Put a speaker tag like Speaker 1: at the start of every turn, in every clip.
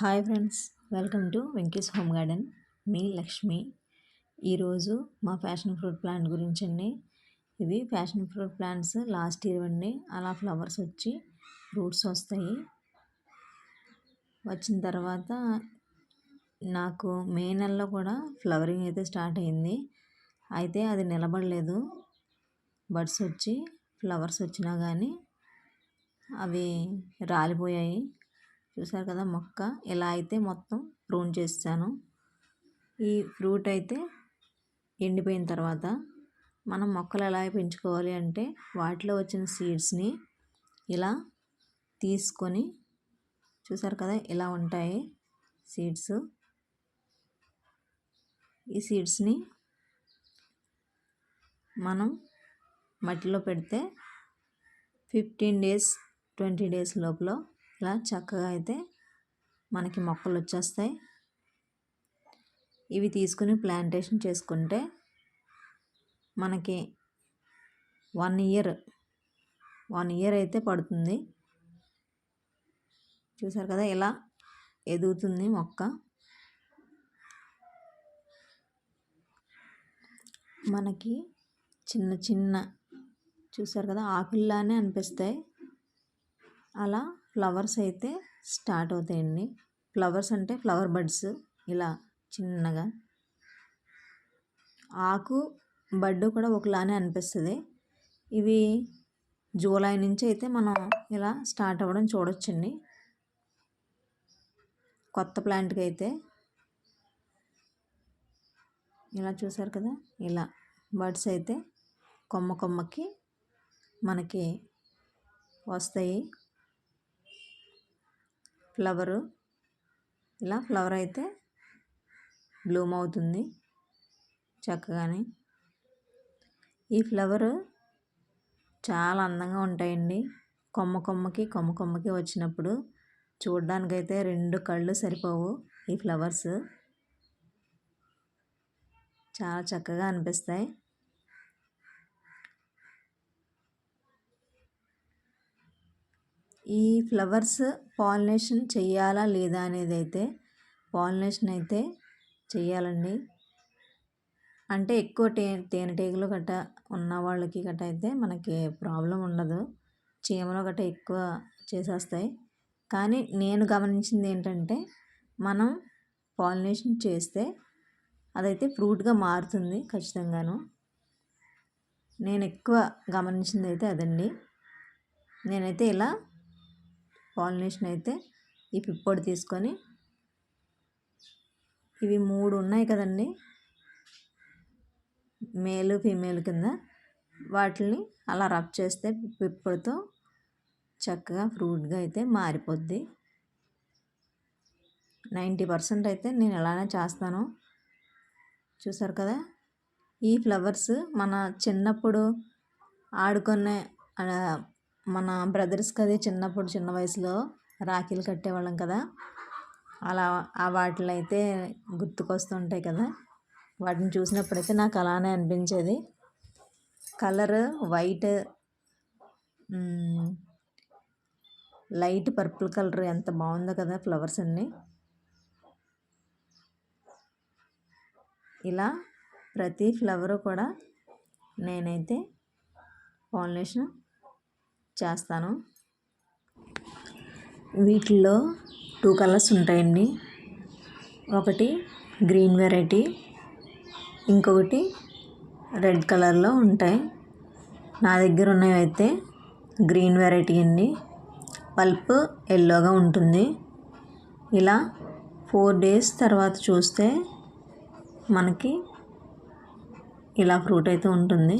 Speaker 1: Hi friends welcome to Venky's home garden. మీ లక్ష్మి. ఈరోజు మా fashion fruit plant గురించి అండి. ఇవి passion fruit plants last year అండి. అలా ఫ్లవర్స్ వచ్చి ఫ్రూట్స్ వస్తాయి. వచ్చిన తర్వాత నాకు మే నెలలో కూడా ఫ్లవరింగ్ అయితే స్టార్ట్ అయింది. అయితే అది నిలబడలేదు. బడ్స్ వచ్చి ఫ్లవర్స్ వచ్చినా కానీ అవి రాలిపోయాయి. చూసారు కదా మొక్క ఇలా అయితే మొత్తం ప్రూన్ చేస్తాను. ఈ ఫ్రూట్ అయితే ఎండిపోయిన తర్వాత మనం మొక్కలు ఎలా పెంచుకోవాలి అంటే వాటిలో వచ్చిన సీడ్స్ని ఇలా తీసుకొని చూసారు కదా ఇలా ఉంటాయి సీడ్స్ ఈ సీడ్స్ని మనం మట్టిలో పెడితే ఫిఫ్టీన్ డేస్ ట్వంటీ డేస్ లోపల ఇలా చక్కగా అయితే మనకి మొక్కలు వచ్చేస్తాయి. ఇవి తీసుకుని ప్లాంటేషన్ చేసుకుంటే మనకి వన్ ఇయర్ వన్ ఇయర్ అయితే పడుతుంది. చూసారు కదా ఇలా ఎదుగుతుంది మొక్క. మనకి చిన్న చిన్న చూసారు కదా ఆకుల్లానే అనిపిస్తాయి. అలా ఫ్లవర్స్ అయితే స్టార్ట్ అవుతాయండి. ఫ్లవర్స్ అంటే ఫ్లవర్ బడ్స్ ఇలా చిన్నగా. ఆకు బడ్ కూడా ఒకలానే అనిపిస్తుంది. ఇవి జూలై నుంచి అయితే మనం ఇలా స్టార్ట్ అవ్వడం చూడొచ్చండి. కొత్త ప్లాంట్కి అయితే. ఇలా చూసారు కదా? ఇలా బర్డ్స్ అయితే కొమ్మ కొమ్మకి మనకి వస్తాయి. ఫ్లవరు. ఇలా ఫ్లవర్ అయితే బ్లూమ్ అవుతుంది చక్కగానే. ఈ ఫ్లవరు చాలా అందంగా ఉంటాయండి. కొమ్మ కొమ్మకి కొమ్మ కొమ్మకి వచ్చినప్పుడు చూడ్డానికైతే రెండు కళ్ళు సరిపోవు ఈ ఫ్లవర్స్. చాలా చక్కగా అనిపిస్తాయి. ఈ ఫ్లవర్స్ పాలినేషన్ చేయాలా లేదా అనేది అయితే పాలినేషన్ అయితే చేయాలండి. అంటే ఎక్కువ టే తేనెటీగలు గట్ట ఉన్న వాళ్ళకి గట్ట అయితే మనకి ప్రాబ్లం ఉండదు. చీమలు గట్ట ఎక్కువ చేసేస్తాయి. కానీ నేను గమనించింది ఏంటంటే మనం పాలినేషన్ చేస్తే అదైతే ఫ్రూట్గా మారుతుంది ఖచ్చితంగాను. నేను ఎక్కువ గమనించింది అయితే అదండి. నేనైతే ఇలా పాలినేషన్ అయితే ఈ పిప్పొడి తీసుకొని ఇవి మూడు ఉన్నాయి కదండి. మేలు ఫీమేల్ కింద వాటిని అలా రబ్ చేస్తే పిప్పొడితో చక్కగా ఫ్రూట్గా అయితే మారిపోద్ది. నైంటీ పర్సెంట్ అయితే నేను ఎలానే చేస్తాను చూసారు కదా? ఈ ఫ్లవర్స్ మన చిన్నప్పుడు ఆడుకునే మన బ్రదర్స్కి అది చిన్నప్పుడు చిన్న వయసులో రాఖీలు కట్టేవాళ్ళం కదా. అలా ఆ వాటిలో అయితే గుర్తుకొస్తుంటాయి కదా. వాటిని చూసినప్పుడైతే నాకు అలానే అనిపించేది. Colour white light purple colour ఎంత బాగుందో కదా ఫ్లవర్స్ అన్నీ. ఇలా ప్రతి ఫ్లవరు కూడా నేనైతే పాలినేషన్ చేస్తాను. వీటిల్లో టూ కలర్స్ ఉంటాయండి. ఒకటి గ్రీన్ వెరైటీ ఇంకొకటి రెడ్ కలర్లో ఉంటాయి. నా దగ్గర ఉన్నవి అయితే గ్రీన్ వెరైటీ అండి. పల్ప్ ఎల్లోగా ఉంటుంది. ఇలా ఫోర్ డేస్ తర్వాత చూస్తే మనకి ఇలా ఫ్రూట్ అయితే ఉంటుంది.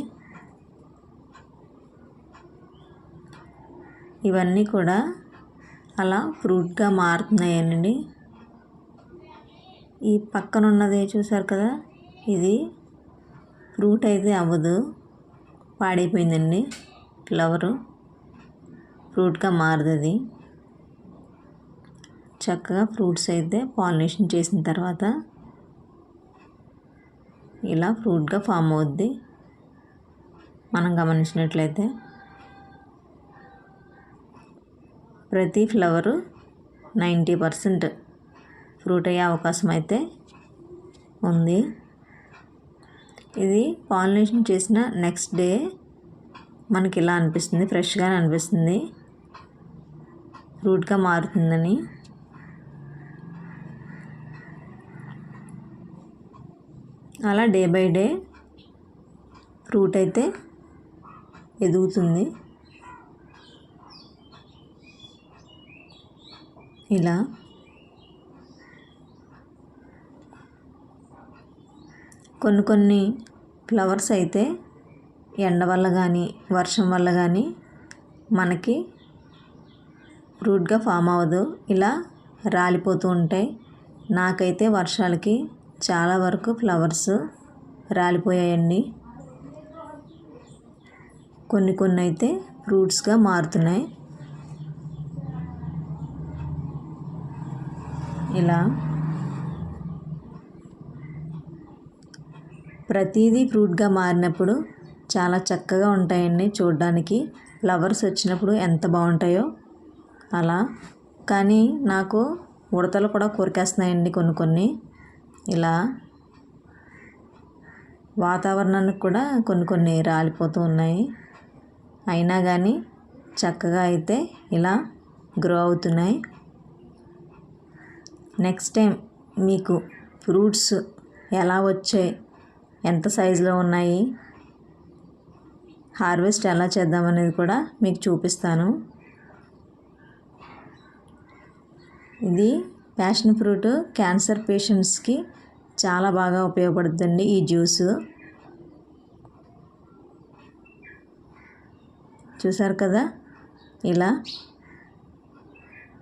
Speaker 1: ఇవన్నీ కూడా అలా ఫ్రూట్గా మారుతున్నాయండి ఈ పక్కన ఉన్నది చూసారు కదా ఇది ఫ్రూట్ అయితే అవ్వదు పాడైపోయిందండి ఫ్లవరు. ఫ్రూట్గా మారుతుంది చక్కగా ఫ్రూట్స్ అయితే పాలినేషన్ చేసిన తర్వాత ఇలా ఫ్రూట్గా ఫామ్ అవుద్ది. మనం గమనించినట్లయితే ప్రతి ఫ్లవరు నైంటీ పర్సెంట్ ఫ్రూట్ అయ్యే అవకాశం అయితే ఉంది. ఇది పాలినేషన్ చేసిన నెక్స్ట్ డే మనకి ఇలా అనిపిస్తుంది ఫ్రెష్గానే అనిపిస్తుంది. ఫ్రూట్గా మారుతుందని. అలా డే బై డే ఫ్రూట్ అయితే ఎదుగుతుంది. ఇలా. కొన్ని కొన్ని ఫ్లవర్స్ అయితే ఎండ వల్ల కానీ వర్షం వల్ల కానీ మనకి రూట్గా ఫామ్ అవ్వదు. ఇలా రాలిపోతూ ఉంటాయి. నాకైతే వర్షాలకి చాలా వరకు ఫ్లవర్స్ రాలిపోయాయండి. కొన్ని కొన్ని అయితే ఫ్రూట్స్గా మారుతున్నాయి. ఇలా. ప్రతిదీ ఫ్రూట్గా మారినప్పుడు చాలా చక్కగా ఉంటాయండి చూడడానికి. ఫ్లవర్స్ వచ్చినప్పుడు ఎంత బాగుంటాయో అలా. కానీ నాకు ఉడతలు కూడా కోరికేస్తున్నాయండి కొన్ని కొన్ని. ఇలా. వాతావరణానికి కూడా కొన్ని కొన్ని రాలిపోతూ ఉన్నాయి. అయినా కానీ చక్కగా అయితే ఇలా గ్రో అవుతున్నాయి. నెక్స్ట్ టైం మీకు ఫ్రూట్స్ ఎలా వచ్చాయి ఎంత సైజులో ఉన్నాయి హార్వెస్ట్ ఎలా చేద్దామనేది కూడా మీకు చూపిస్తాను. ఇది ప్యాషన్ ఫ్రూట్ క్యాన్సర్ పేషెంట్స్కి చాలా బాగా ఉపయోగపడుతుంది ఈ జ్యూస్. చూసారు కదా? ఇలా